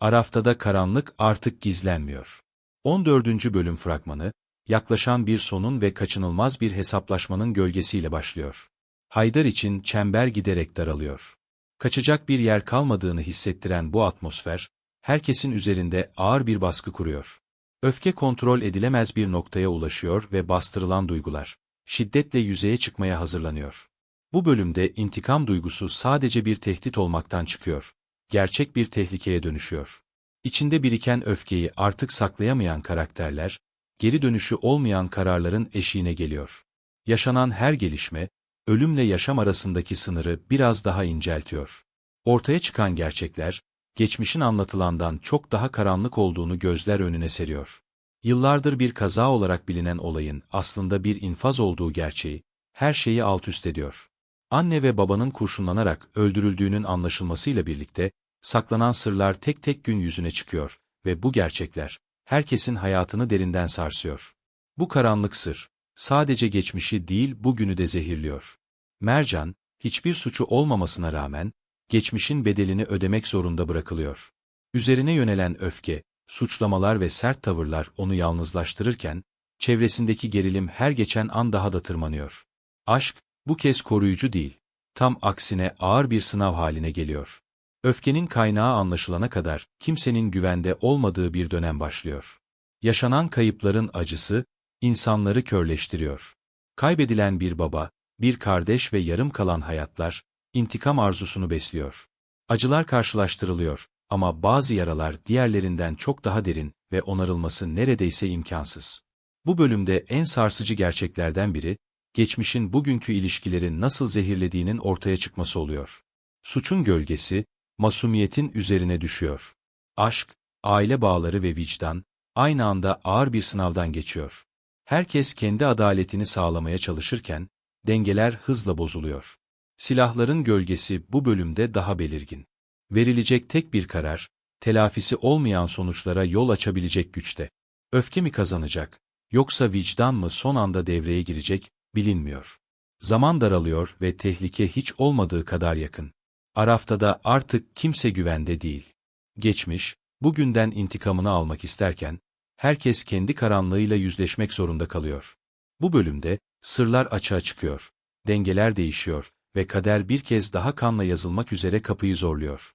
Araftada karanlık artık gizlenmiyor. 14. bölüm fragmanı, yaklaşan bir sonun ve kaçınılmaz bir hesaplaşmanın gölgesiyle başlıyor. Haydar için çember giderek daralıyor. Kaçacak bir yer kalmadığını hissettiren bu atmosfer, herkesin üzerinde ağır bir baskı kuruyor. Öfke kontrol edilemez bir noktaya ulaşıyor ve bastırılan duygular, şiddetle yüzeye çıkmaya hazırlanıyor. Bu bölümde intikam duygusu sadece bir tehdit olmaktan çıkıyor, gerçek bir tehlikeye dönüşüyor. İçinde biriken öfkeyi artık saklayamayan karakterler, geri dönüşü olmayan kararların eşiğine geliyor. Yaşanan her gelişme, ölümle yaşam arasındaki sınırı biraz daha inceltiyor. Ortaya çıkan gerçekler, geçmişin anlatılandan çok daha karanlık olduğunu gözler önüne seriyor. Yıllardır bir kaza olarak bilinen olayın aslında bir infaz olduğu gerçeği, her şeyi alt üst ediyor. Anne ve babanın kurşunlanarak öldürüldüğünün anlaşılmasıyla birlikte, saklanan sırlar tek tek gün yüzüne çıkıyor ve bu gerçekler, herkesin hayatını derinden sarsıyor. Bu karanlık sır, sadece geçmişi değil bugünü de zehirliyor. Mercan, hiçbir suçu olmamasına rağmen, geçmişin bedelini ödemek zorunda bırakılıyor. Üzerine yönelen öfke, suçlamalar ve sert tavırlar onu yalnızlaştırırken, çevresindeki gerilim her geçen an daha da tırmanıyor. Aşk, bu kez koruyucu değil, tam aksine ağır bir sınav haline geliyor. Öfkenin kaynağı anlaşılana kadar kimsenin güvende olmadığı bir dönem başlıyor. Yaşanan kayıpların acısı, insanları körleştiriyor. Kaybedilen bir baba, bir kardeş ve yarım kalan hayatlar, intikam arzusunu besliyor. Acılar karşılaştırılıyor ama bazı yaralar diğerlerinden çok daha derin ve onarılması neredeyse imkansız. Bu bölümde en sarsıcı gerçeklerden biri, geçmişin bugünkü ilişkileri nasıl zehirlediğinin ortaya çıkması oluyor. Suçun gölgesi, masumiyetin üzerine düşüyor. Aşk, aile bağları ve vicdan, aynı anda ağır bir sınavdan geçiyor. Herkes kendi adaletini sağlamaya çalışırken, dengeler hızla bozuluyor. Silahların gölgesi bu bölümde daha belirgin. Verilecek tek bir karar, telafisi olmayan sonuçlara yol açabilecek güçte. Öfke mi kazanacak, yoksa vicdan mı son anda devreye girecek, bilinmiyor. Zaman daralıyor ve tehlike hiç olmadığı kadar yakın. Araftada artık kimse güvende değil. Geçmiş, bugünden intikamını almak isterken, herkes kendi karanlığıyla yüzleşmek zorunda kalıyor. Bu bölümde, sırlar açığa çıkıyor, dengeler değişiyor ve kader bir kez daha kanla yazılmak üzere kapıyı zorluyor.